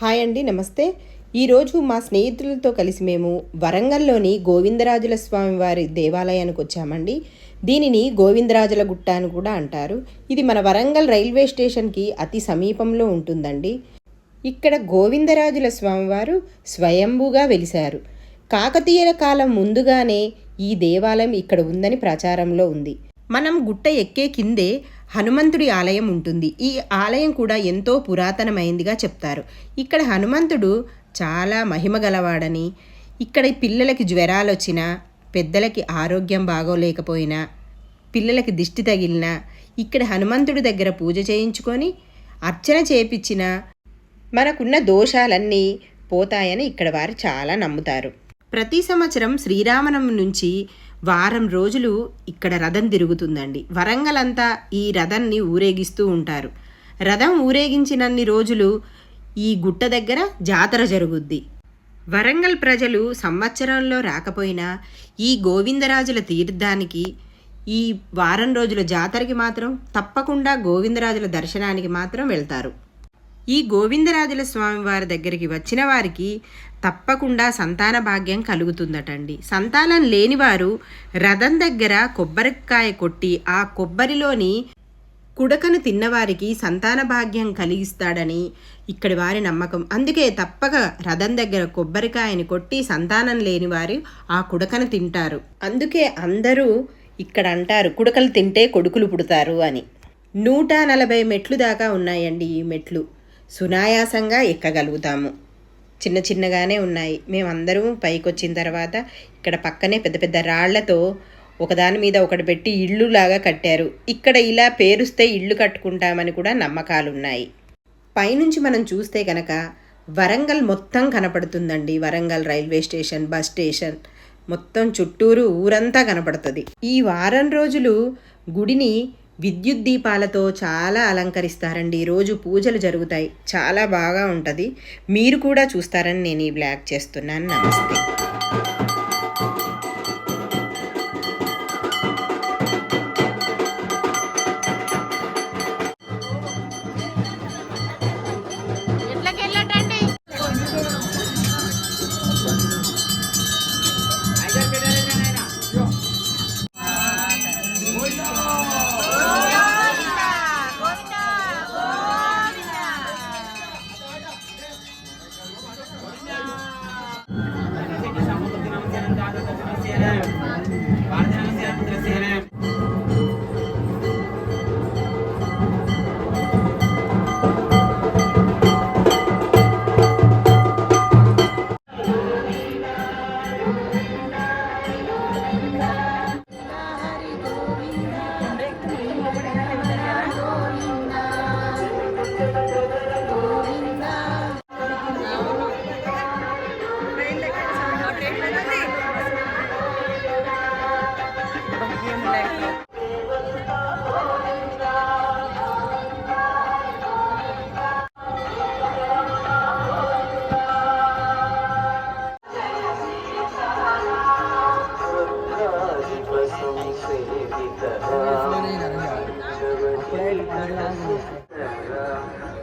Hi అండి నమస్తే. ఈరోజు మా స్నేహితులతో కలిసి మేము వరంగల్లోని గోవిందరాజుల స్వామి వారి దేవాలయానికి వచ్చామండి. దీనిని గోవిందరాజుల గుట్ట అని కూడా అంటారు. ఇది మన వరంగల్ రైల్వే స్టేషన్కి అతి సమీపంలో ఉంటుందండి. ఇక్కడ గోవిందరాజుల స్వామివారు స్వయంభూగా వెలిశారు. కాకతీయుల కాలం ముందుగానే ఈ దేవాలయం ఇక్కడ ఉందని ప్రచారంలో ఉంది. మనం గుట్ట ఎక్కే కిందే హనుమంతుడి ఆలయం ఉంటుంది. ఈ ఆలయం కూడా ఎంతో పురాతనమైందిగా చెప్తారు. ఇక్కడ హనుమంతుడు చాలా మహిమ గలవాడని ఇక్కడ పిల్లలకి జ్వరాలు వచ్చినా పెద్దలకి ఆరోగ్యం బాగోలేకపోయినా పిల్లలకి దిష్టి తగిలినా ఇక్కడ హనుమంతుడి దగ్గర పూజ చేయించుకొని అర్చన చేపించిన మనకున్న దోషాలన్నీ పోతాయని ఇక్కడ వారు చాలా నమ్ముతారు. ప్రతి సంవత్సరం శ్రీరామనం నుంచి వారం రోజులు ఇక్కడ రథం తిరుగుతుందండి. వరంగల్ అంతా ఈ రథంని ఊరేగిస్తూ ఉంటారు. రథం ఊరేగించినన్ని రోజులు ఈ గుట్ట దగ్గర జాతర జరుగుద్ది. వరంగల్ ప్రజలు సంవత్సరంలో రాకపోయినా ఈ గోవిందరాజుల తీర్థానికి ఈ వారం రోజుల జాతరకి మాత్రం తప్పకుండా గోవిందరాజుల దర్శనానికి మాత్రం వెళ్తారు. ఈ గోవిందరాజుల స్వామి వారి దగ్గరికి వచ్చిన వారికి తప్పకుండా సంతాన భాగ్యం కలుగుతుందటండి. సంతానం లేనివారు రథం దగ్గర కొబ్బరికాయ కొట్టి ఆ కొబ్బరిలోని కుడకను తిన్నవారికి సంతాన భాగ్యం కలిగిస్తాడని ఇక్కడి వారి నమ్మకం. అందుకే తప్పక రథం దగ్గర కొబ్బరికాయని కొట్టి సంతానం లేని వారు ఆ కుడకను తింటారు. అందుకే అందరూ ఇక్కడ అంటారు కుడకలు తింటే కొడుకులు పుడతారు అని. నూట నలభై మెట్లు దాకా ఉన్నాయండి ఈ మెట్లు. సునాయాసంగా ఎక్కగలుగుతాము. చిన్న చిన్నగానే ఉన్నాయి. మేమందరం పైకి వచ్చిన తర్వాత ఇక్కడ పక్కనే పెద్ద పెద్ద రాళ్ళతో ఒకదాని మీద ఒకటి పెట్టి ఇళ్ళులాగా కట్టారు. ఇక్కడ ఇలా పేరుస్తే ఇళ్ళు కట్టుకుంటామని కూడా నమ్మకాలు ఉన్నాయి పైనుంచి మనం చూస్తే కనుక వరంగల్ మొత్తం కనపడుతుందండి. Warangal railway station bus station. మొత్తం చుట్టూరు ఊరంతా కనపడుతుంది. ఈ వారం రోజులు గుడిని విద్యుత్ దీపాలతో చాలా అలంకరిస్తారండి. రోజు పూజలు జరుగుతాయి. చాలా బాగా ఉంటుంది. మీరు కూడా చూస్తారని నేను ఈ బ్లాక్ చేస్తున్నాను. నమస్తే.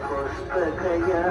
పుస్తకయా